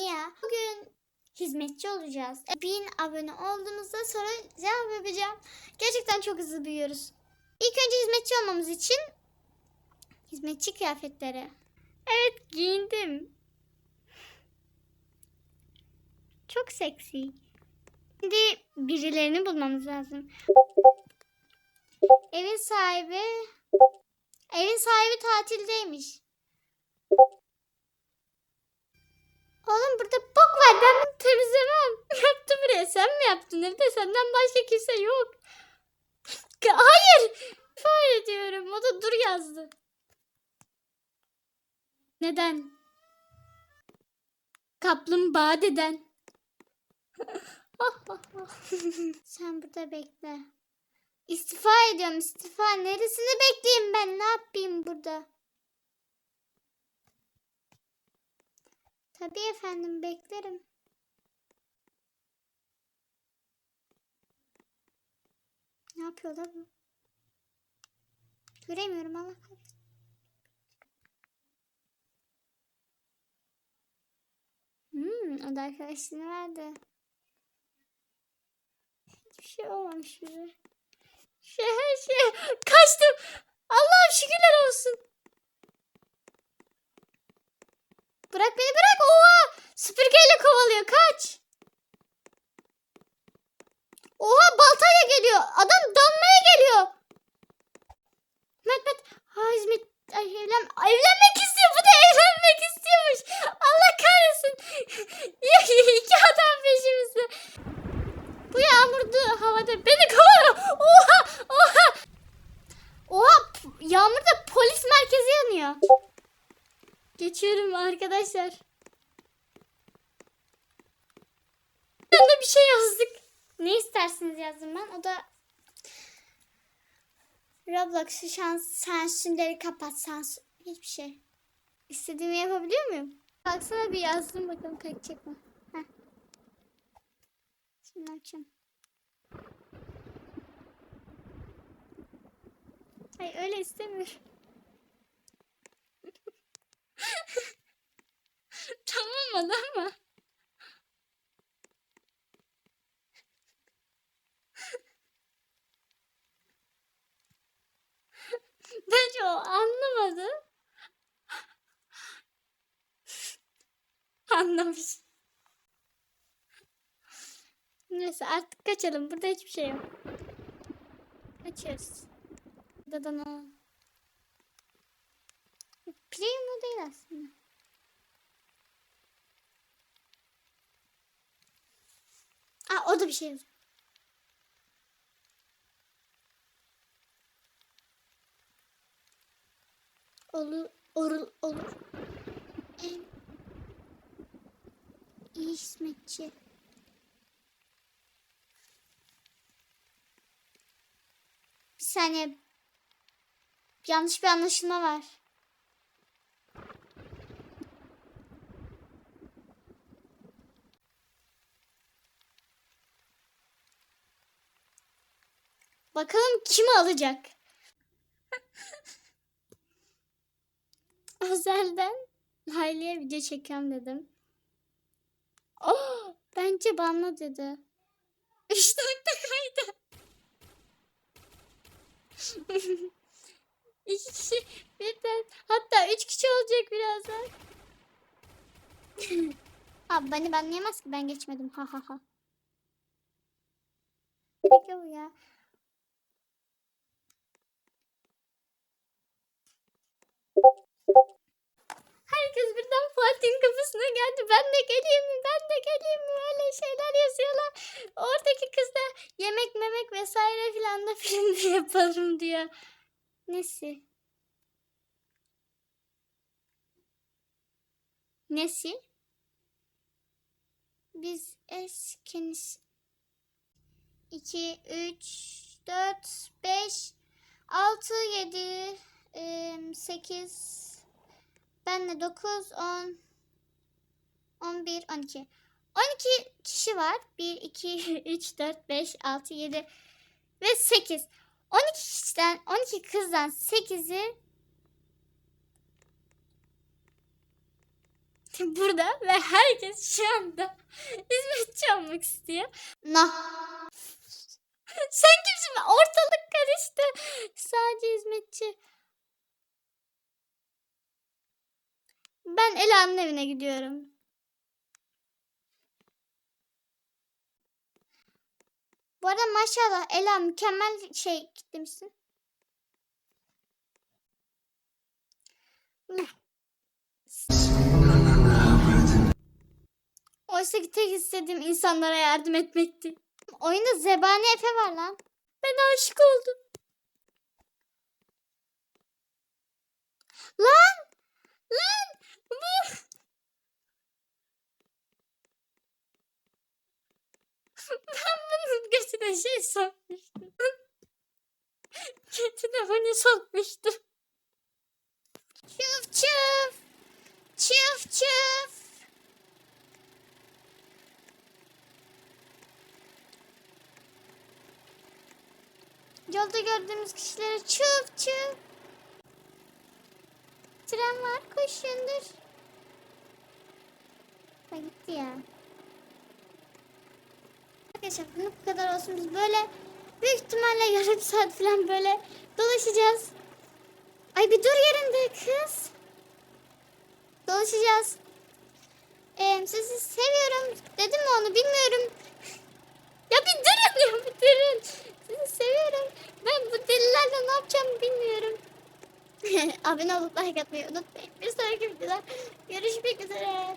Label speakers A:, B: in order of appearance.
A: Mia. Bugün hizmetçi olacağız. E, Bin abone olduğunuzda sonra cevap yapacağım. Gerçekten çok hızlı büyüyoruz. İlk önce hizmetçi olmamız için hizmetçi kıyafetleri. Evet giyindim. Çok seksi. Şimdi birilerini bulmamız lazım. Evin sahibi evin sahibi tatildeymiş. Oğlum burada bok var. Ben bunu temizlemem. Yaptı buraya. Sen mi yaptın? Evde senden başka kimse yok. Hayır. İfade ediyorum. O da dur yazdı. Neden? Kaplumbağa deden. Sen burada bekle. İstifa ediyorum istifa. Neresini bekleyeyim ben? Ne yapayım burada? Tabii efendim beklerim. Ne yapıyor da bu? Göremiyorum Allah kahretsin. Hmm, o da arkadaşını verdi. Hiçbir şey olmamış bize. Şey her şey kaçtım. Allah'ım şükürler olsun. Bırak beni bırak. Oha! Süpürgeyle kovalıyor. Kaç. Oha baltayla geliyor. Adam dalmaya geliyor. Met met. Ha hizmet. Ay, evlen, evlenmek istiyor. Bu da evlenmek istiyormuş. Allah kahretsin. İki adam peşimizde. Bu yağmurlu havada beni kovalıyor. Oha! Oha! Oha! Yağmurda polis merkezi yanıyor. Geçiyorum arkadaşlar. Yanında bir şey yazdık. Ne istersiniz yazdım ben. O da Roblox'u şans sansürleri kapat sansür. Hiçbir şey. İstediğimi yapabiliyor muyum? Baksana bir yazdım bakalım kaçacak mı? Heh. Şimdi açayım. Hayır öyle istemiyorum. Tamam ama. Bence o anlamadı. Anlamış. Neyse artık kaçalım. Burada hiçbir şey yok. Kaçıyoruz. Dadana. Primo değil aslında. Orada bir şey. Olur, olur, olur. En iyi hizmetçi. Bir saniye. Yanlış bir anlaşılma var. Bakalım kim alacak? Özelden Hayli'ye video çekiyorum dedim. Oh, bence banla dedi. İşte kaydı. İki kişi birden hatta üç kişi olacak birazdan. Abi beni banlayamaz ki ben geçmedim ha ha ha. Gerek yok ya. Fatih'in kapısına geldi. Ben de geleyim mi? Ben de geleyim mi? Öyle şeyler yazıyorlar. Oradaki kız da yemek memek vesaire filan da filmde yapalım diyor. Nesi? Nesi? Biz eskiniz 2, 3, 4, 5, 6, 7, 8, ben de 9, 10, 11, 12. 12 kişi var. 1, 2, 3, 4, 5, 6, 7 ve 8. 12 kişiden, 12 kızdan 8'i hizmetçi burada ve herkes şu anda hizmetçi olmak istiyor. Nah. Sen kimsin? Ortalık karıştı. Sadece hizmetçi. Ben Ela'nın evine gidiyorum. Arada maşallah Ela mükemmel şey kitlemişsin. Ne? Oysa ki tek istediğim insanlara yardım etmekti. Oyunda zebani Efe var lan. Ben aşık oldum. Lan! Bu... Ben bunun götüne şey sokmuştum. Götüne sokmuştum. Çıf çıf. Çıf çıf. Yolda gördüğümüz kişilere çıf çıf. Tren var koşundur. Ha gitti ya. Arkadaşlar bunu bu kadar olsun. Biz böyle büyük ihtimalle yarım saat falan böyle dolaşacağız. Ay bir dur yerinde kız. Dolaşacağız. Ee, sizi seviyorum. Dedim mi onu bilmiyorum. ya bir durun ya bir durun. Sizi seviyorum. Ben bu delilerle ne yapacağımı bilmiyorum. Abone olup like atmayı unutmayın. Bir sonraki videoda görüşmek üzere.